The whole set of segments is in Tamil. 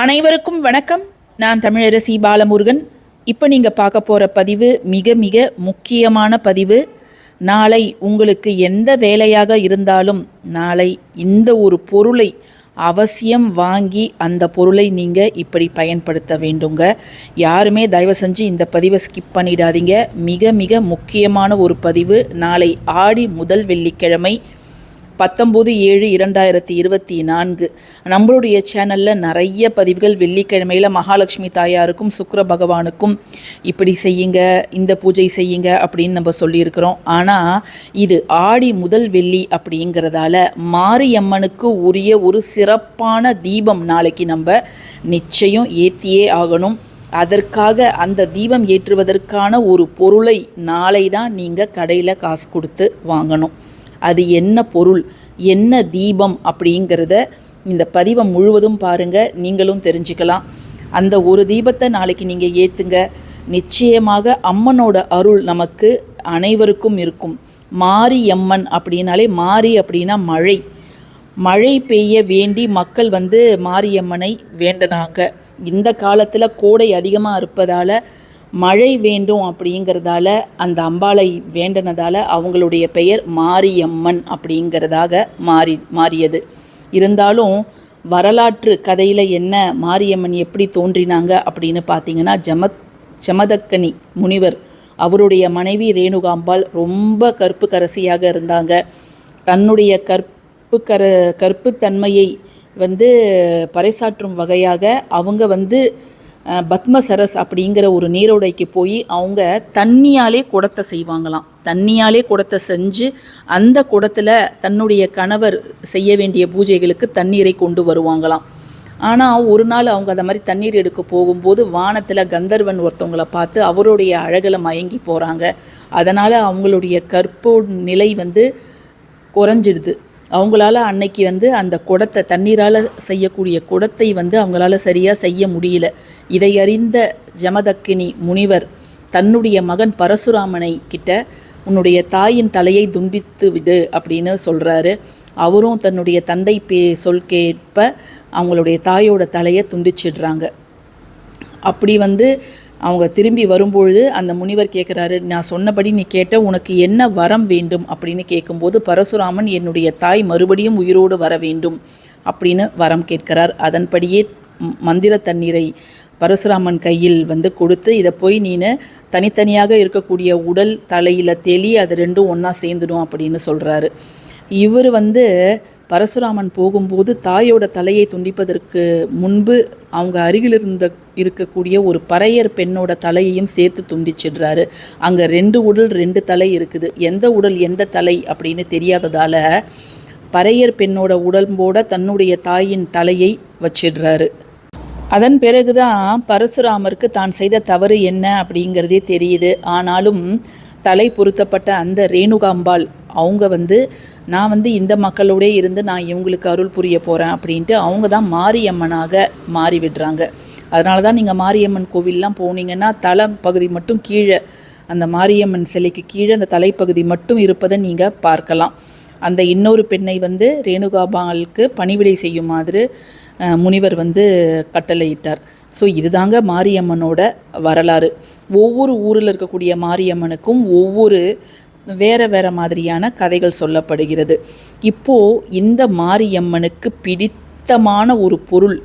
அனைவருக்கும் வணக்கம். நான் தமிழரசி பாலமுருகன். இப்போ நீங்கள் பார்க்க போகிற பதிவு மிக மிக முக்கியமான பதிவு. நாளை உங்களுக்கு எந்த வேலையாக இருந்தாலும் நாளை இந்த ஒரு பொருளை அவசியம் வாங்கி அந்த பொருளை நீங்கள் இப்படி பயன்படுத்த வேண்டுங்க. யாருமே தயவு செஞ்சு இந்த பதிவை ஸ்கிப் பண்ணிடாதீங்க. மிக மிக முக்கியமான ஒரு பதிவு. நாளை ஆடி முதல் வெள்ளிக்கிழமை பத்தொம்போது ஏழு இரண்டாயிரத்தி இருபத்தி நான்கு. நம்மளுடைய சேனலில் நிறைய பதிவுகள் வெள்ளிக்கிழமையில் மகாலட்சுமி தாயாருக்கும் சுக்கிர பகவானுக்கும் இப்படி செய்யுங்க இந்த பூஜை செய்யுங்க அப்படின்னு நம்ம சொல்லியிருக்கிறோம். ஆனால் இது ஆடி முதல் வெள்ளி அப்படிங்கிறதால மாரியம்மனுக்கு உரிய ஒரு சிறப்பான தீபம் நாளைக்கு நம்ம நிச்சயம் ஏற்றியே ஆகணும். அதற்காக அந்த தீபம் ஏற்றுவதற்கான ஒரு பொருளை நாளை தான் நீங்கள் கடையில் காசு கொடுத்து வாங்கணும். அது என்ன பொருள் என்ன தீபம் அப்படிங்கிறத இந்த பதிவை முழுவதும் பாருங்கள் நீங்களும் தெரிஞ்சுக்கலாம். அந்த ஒரு தீபத்தை நாளைக்கு நீங்கள் ஏற்றுங்க நிச்சயமாக அம்மனோட அருள் நமக்கு அனைவருக்கும் இருக்கும். மாரியம்மன் அப்படின்னாலே மாரி அப்படின்னா மழை. மழை பெய்ய வேண்டி மக்கள் வந்து மாரியம்மனை வேண்டினாங்க. இந்த காலத்தில் கோடை அதிகமாக இருப்பதால் மழை வேண்டும் அப்படிங்கிறதால அந்த அம்பாளை வேண்டனதால் அவங்களுடைய பெயர் மாரியம்மன் அப்படிங்கிறதாக மாறி மாறியது. இருந்தாலும் வரலாற்று கதையில் என்ன மாரியம்மன் எப்படி தோன்றினாங்க அப்படின்னு பார்த்தீங்கன்னா ஜமத் ஜமதக்கனி முனிவர் அவருடைய மனைவி ரேணுகாம்பாள் ரொம்ப கற்பு கரசியாக இருந்தாங்க. தன்னுடைய கற்பு கர கற்புத்தன்மையை வந்து பறைசாற்றும் வகையாக அவங்க வந்து பத்மசரஸ் அப்படிங்கிற ஒரு நீரோடைக்கு போய் அவங்க தண்ணியாலே குடத்தை செய்வாங்களாம். தண்ணியாலே குடத்தை செஞ்சு அந்த குடத்தில் தன்னுடைய கணவர் செய்ய வேண்டிய பூஜைகளுக்கு தண்ணீரை கொண்டு வருவாங்களாம். ஆனால் ஒரு நாள் அவங்க அந்த மாதிரி தண்ணீர் எடுக்க போகும்போது வானத்தில் கந்தர்வன் ஒருத்தவங்களை பார்த்து அவருடைய அழகில் மயங்கி போகிறாங்க அதனால் அவங்களுடைய கற்போ நிலை வந்து குறைஞ்சிடுது. அவங்களால அன்னைக்கு வந்து அந்த குடத்தை தண்ணீரால் செய்யக்கூடிய குடத்தை வந்து அவங்களால சரியாக செய்ய முடியல. இதை அறிந்த ஜமதக்கினி முனிவர் தன்னுடைய மகன் பரசுராமனை கிட்ட உன்னுடைய தாயின் தலையை துண்டித்து விடு அப்படின்னு சொல்கிறாரு அவரும் தன்னுடைய தந்தை பே சொல் கேட்ப அவங்களுடைய தாயோட தலையை துண்டிச்சிடுறாங்க. அப்படி வந்து அவங்க திரும்பி வரும்பொழுது அந்த முனிவர் கேட்குறாரு நான் சொன்னபடி நீ கேட்ட உனக்கு என்ன வரம் வேண்டும்? அப்படின்னு கேட்கும்போது பரசுராமன் என்னுடைய தாய் மறுபடியும் உயிரோடு வர வேண்டும் அப்படின்னு வரம் கேட்கிறார். அதன்படியே மந்திர தண்ணீரை பரசுராமன் கையில் வந்து கொடுத்து இதை போய் நீனு தனித்தனியாக இருக்கக்கூடிய உடல் தலையில் தெளி அது ரெண்டும் ஒன்றா சேர்ந்துடும் அப்படின்னு சொல்கிறாரு இவர் வந்து பரசுராமன் போகும்போது தாயோட தலையை துண்டிப்பதற்கு முன்பு அவங்க அருகில் இருந்த இருக்கக்கூடிய ஒரு பறையர் பெண்ணோட தலையையும் சேர்த்து துண்டிச்சிடுறாரு. அங்கே ரெண்டு உடல் ரெண்டு தலை இருக்குது. எந்த உடல் எந்த தலை அப்படின்னு தெரியாததால் பறையர் பெண்ணோட உடம்போட தன்னுடைய தாயின் தலையை வச்சிடுறாரு. அதன் பிறகுதான் பரசுராமருக்கு தான் செய்த தவறு என்ன அப்படிங்கிறதே தெரியுது. ஆனாலும் தலை பொருத்தப்பட்ட அந்த ரேணுகாம்பாள் அவங்க வந்து நான் வந்து இந்த மக்களோடே இருந்து நான் இவங்களுக்கு அருள் புரிய போகிறேன் அப்படின்ட்டு அவங்க தான் மாரியம்மனாக மாறி விடுறாங்க அதனால தான் நீங்கள் மாரியம்மன் கோவில்லாம் போனீங்கன்னா தலை பகுதி மட்டும் கீழே அந்த மாரியம்மன் சிலைக்கு கீழே அந்த தலைப்பகுதி மட்டும் இருப்பதை நீங்கள் பார்க்கலாம். அந்த இன்னொரு பெண்ணை வந்து ரேணுகாபாலுக்கு பணிவிடை செய்யும் மாதிரி முனிவர் வந்து கட்டளையிட்டார். ஸோ இதுதாங்க மாரியம்மனோட வரலாறு. ஒவ்வொரு ஊரில் இருக்கக்கூடிய மாரியம்மனுக்கும் ஒவ்வொரு வேற வேற மாதிரியான கதைகள் சொல்லப்படுகிறது. இப்போ இந்த மாரியம்மனுக்கு பிடித்தமான ஒரு பொருள்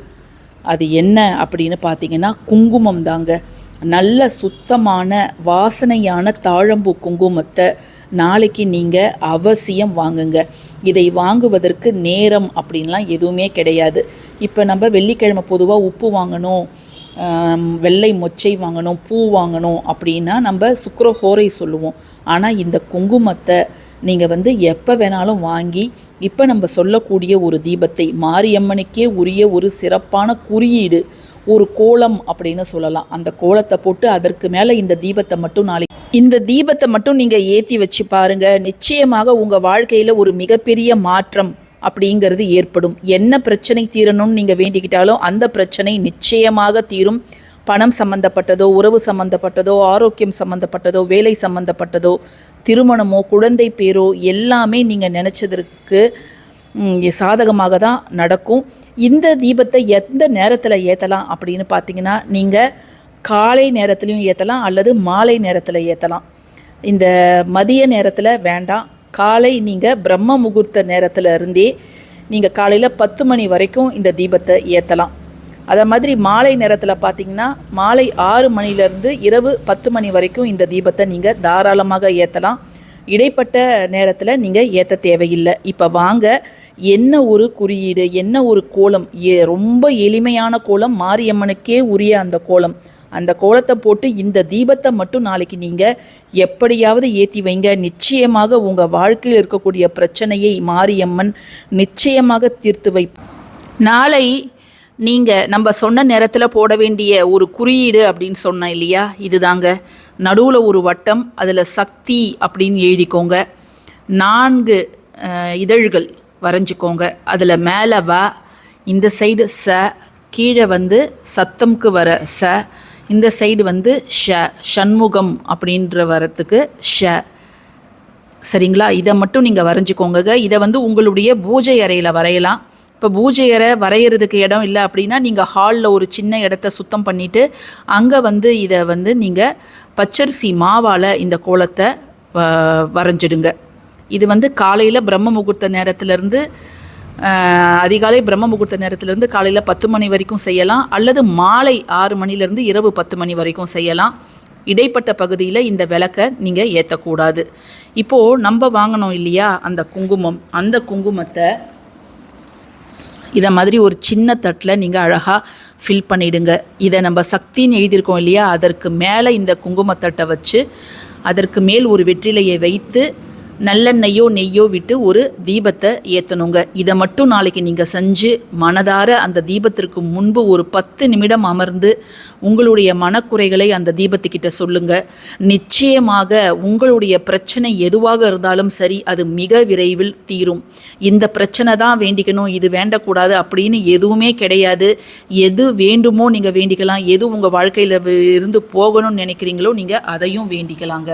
அது என்ன அப்படின்னு பார்த்தீங்கன்னா குங்குமம் தாங்க. நல்ல சுத்தமான வாசனையான தாழம்பூ குங்குமத்தை நாளைக்கு நீங்கள் அவசியம் வாங்குங்க. இதை வாங்குவதற்கு நேரம் அப்படின்லாம் எதுவுமே கிடையாது. இப்போ நம்ம வெள்ளிக்கிழமை பொதுவாக உப்பு வாங்கணும். வெள்ளை மொச்சை வாங்கணும் பூ வாங்கணும் அப்படின்னா நம்ம சுக்ரஹோரை சொல்லுவோம். ஆனால் இந்த குங்குமத்தை நீங்கள் வந்து எப்போ வேணாலும் வாங்கி இப்போ நம்ம சொல்லக்கூடிய ஒரு தீபத்தை மாரியம்மனுக்கே உரிய ஒரு சிறப்பான குறியீடு ஒரு கோலம் அப்படின்னு சொல்லலாம். அந்த கோலத்தை போட்டு அதற்கு மேலே இந்த தீபத்தை மட்டும் நாளைக்கு இந்த தீபத்தை மட்டும் நீங்கள் ஏற்றி வச்சு பாருங்கள் நிச்சயமாக உங்கள் வாழ்க்கையில் ஒரு மிகப்பெரிய மாற்றம் அப்படிங்கிறது ஏற்படும். என்ன பிரச்சனை தீரணும்னு நீங்கள் வேண்டிக்கிட்டாலும் அந்த பிரச்சனை நிச்சயமாக தீரும். பணம் சம்பந்தப்பட்டதோ உறவு சம்பந்தப்பட்டதோ ஆரோக்கியம் சம்பந்தப்பட்டதோ வேலை சம்பந்தப்பட்டதோ திருமணமோ குழந்தை பேரோ எல்லாமே நீங்கள் நினச்சதற்கு சாதகமாக தான் நடக்கும். இந்த தீபத்தை எந்த நேரத்தில் ஏற்றலாம் அப்படின்னு பார்த்தீங்கன்னா நீங்கள் காலை நேரத்துலையும் ஏற்றலாம் அல்லது மாலை நேரத்தில் ஏற்றலாம் இந்த மதிய நேரத்தில் வேண்டாம். காலை நீங்கள் பிரம்ம முகூர்த்த நேரத்தில் இருந்தே நீங்கள் காலையில் பத்து மணி வரைக்கும் இந்த தீபத்தை ஏற்றலாம் அதை மாதிரி மாலை நேரத்தில் பார்த்தீங்கன்னா மாலை ஆறு மணிலேருந்து இரவு பத்து மணி வரைக்கும் இந்த தீபத்தை நீங்கள் தாராளமாக ஏற்றலாம் இடைப்பட்ட நேரத்தில் நீங்கள் ஏற்ற தேவையில்லை. இப்போ வாங்க என்ன ஒரு குறியீடு என்ன ஒரு கோலம்? ஏ ரொம்ப எளிமையான கோலம் மாரியம்மனுக்கே உரிய அந்த கோலம். அந்த கோலத்தை போட்டு இந்த தீபத்தை மட்டும் நாளைக்கு நீங்கள் எப்படியாவது ஏற்றி வைங்க. நிச்சயமாக உங்கள் வாழ்க்கையில் இருக்கக்கூடிய பிரச்சனையை மாரியம்மன் நிச்சயமாக தீர்த்து வை. நாளை நீங்கள் நம்ம சொன்ன நேரத்தில் போட வேண்டிய ஒரு குறியீடு அப்படின்னு சொன்னேன் இல்லையா? இதுதாங்க. நடுவில் ஒரு வட்டம் அதில் சக்தி அப்படின்னு எழுதிக்கோங்க. நான்கு இதழ்கள் வரைஞ்சிக்கோங்க. அதில் மேலே வ இந்த சைடு ச கீழே வந்து சத்தம்க்கு வர ச இந்த சைடு வந்து ஷ ஷண்முகம் அப்படின்ற வரத்துக்கு ஷ. சரிங்களா? இதை மட்டும் நீங்கள் வரைஞ்சிக்கோங்க இதை வந்து உங்களுடைய பூஜை அறையில் வரையலாம். இப்போ பூஜை அறை வரைகிறதுக்கு இடம் இல்லை அப்படின்னா நீங்கள் ஹாலில் ஒரு சின்ன இடத்த சுத்தம் பண்ணிவிட்டு அங்கே வந்து இதை வந்து நீங்கள் பச்சரிசி மாவால் இந்த கோலத்தை வ- வரைஞ்சிடுங்க. இது வந்து காலையில் பிரம்ம முகூர்த்த நேரத்துலேருந்து அதிகாலை பிரம்ம முகூர்த்த நேரத்திலிருந்து காலையில் பத்து மணி வரைக்கும் செய்யலாம் அல்லது மாலை ஆறு மணிலேருந்து இரவு பத்து மணி வரைக்கும் செய்யலாம். இடைப்பட்ட பகுதியில் இந்த விளக்கை நீங்கள் ஏற்றக்கூடாது இப்போது நம்ம வாங்கினோம் இல்லையா அந்த குங்குமம். அந்த குங்குமத்தை இதை மாதிரி ஒரு சின்ன தட்டில் நீங்கள் அழகாக ஃபில் பண்ணிடுங்க. இதை நம்ம சக்தின்னு எழுதியிருக்கோம் இல்லையா அதற்கு மேலே இந்த குங்குமத்தட்டை வச்சு அதற்கு மேல் ஒரு வெற்றிலையை வைத்து நல்லெண்ணெய்யோ நெய்யோ விட்டு ஒரு தீபத்தை ஏற்றணுங்க இதை மட்டும் நாளைக்கு நீங்கள் செஞ்சு மனதார அந்த தீபத்திற்கு முன்பு ஒரு பத்து நிமிடம் அமர்ந்து உங்களுடைய மனக்குறைகளை அந்த தீபத்துக்கிட்ட சொல்லுங்க. நிச்சயமாக உங்களுடைய பிரச்சனை எதுவாக இருந்தாலும் சரி அது மிக விரைவில் தீரும். இந்த பிரச்சனை தான் வேண்டிக்கணும் இது வேண்டக்கூடாது அப்படின்னு எதுவுமே கிடையாது. எது வேண்டுமோ நீங்கள் வேண்டிக்கலாம். எது உங்கள் வாழ்க்கையில் இருந்து போகணும்னு நினைக்கிறீங்களோ நீங்கள் அதையும் வேண்டிக்கலாங்க.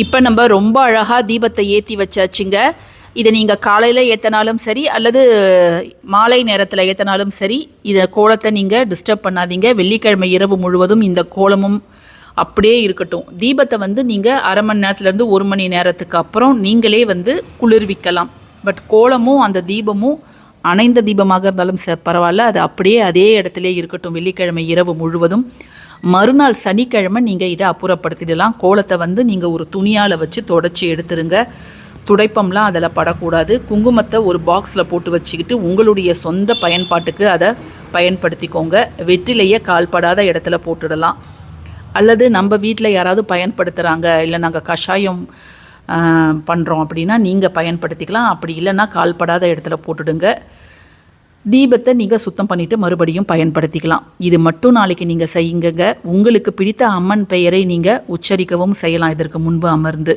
இப்போ நம்ம ரொம்ப அழகாக தீபத்தை ஏற்றி வச்சாச்சுங்க. இதை நீங்கள் காலையில் ஏற்றினாலும் சரி அல்லது மாலை நேரத்தில் ஏற்றினாலும் சரி இதை கோலத்தை நீங்கள் டிஸ்டர்ப் பண்ணாதீங்க. வெள்ளிக்கிழமை இரவு முழுவதும் இந்த கோலமும் அப்படியே இருக்கட்டும். தீபத்தை வந்து நீங்கள் அரை மணி நேரத்துலேருந்து ஒரு மணி நேரத்துக்கு அப்புறம் நீங்களே வந்து குளிர்விக்கலாம். பட் கோலமும் அந்த தீபமும் அணைந்த தீபமாக இருந்தாலும் ச பரவாயில்ல. அது அப்படியே அதே இடத்துல இருக்கட்டும். வெள்ளிக்கிழமை இரவு முழுவதும். மறுநாள் சனிக்கிழமை நீங்கள் இதை அப்புறப்படுத்திடலாம். கோலத்தை வந்து நீங்கள் ஒரு துணியால் வச்சு தொடச்சி எடுத்துருங்க. துடைப்பம்லாம் அதில் படக்கூடாது. குங்குமத்தை ஒரு பாக்ஸில் போட்டு வச்சுக்கிட்டு உங்களுடைய சொந்த பயன்பாட்டுக்கு அதை பயன்படுத்திக்கோங்க. வெற்றிலையே கால்படாத இடத்துல போட்டுடலாம். அல்லது நம்ம வீட்டில் யாராவது பயன்படுத்துகிறாங்க இல்லை நாங்கள் கஷாயம் பண்ணுறோம் அப்படின்னா நீங்கள் பயன்படுத்திக்கலாம். அப்படி இல்லைன்னா கால்படாத இடத்துல போட்டுடுங்க. தீபத்தை நீங்கள் சுத்தம் பண்ணிவிட்டு மறுபடியும் பயன்படுத்திக்கலாம். இது மட்டும் நாளைக்கு நீங்கள் செய்யுங்க உங்களுக்கு பிடித்த அம்மன் பெயரை நீங்கள் உச்சரிக்கவும் செய்யலாம். இதற்கு முன்பு அமர்ந்து.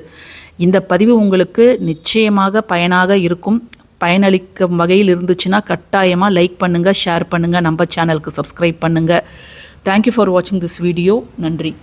இந்த பதிவு உங்களுக்கு நிச்சயமாக பயனாக இருக்கும். பயனளிக்கும் வகையில் இருந்துச்சுன்னா கட்டாயமாக லைக் பண்ணுங்கள் ஷேர் பண்ணுங்கள் நம்ம சேனலுக்கு சப்ஸ்கிரைப் பண்ணுங்கள் தேங்க்யூ ஃபார் வாட்சிங் திஸ் வீடியோ நன்றி.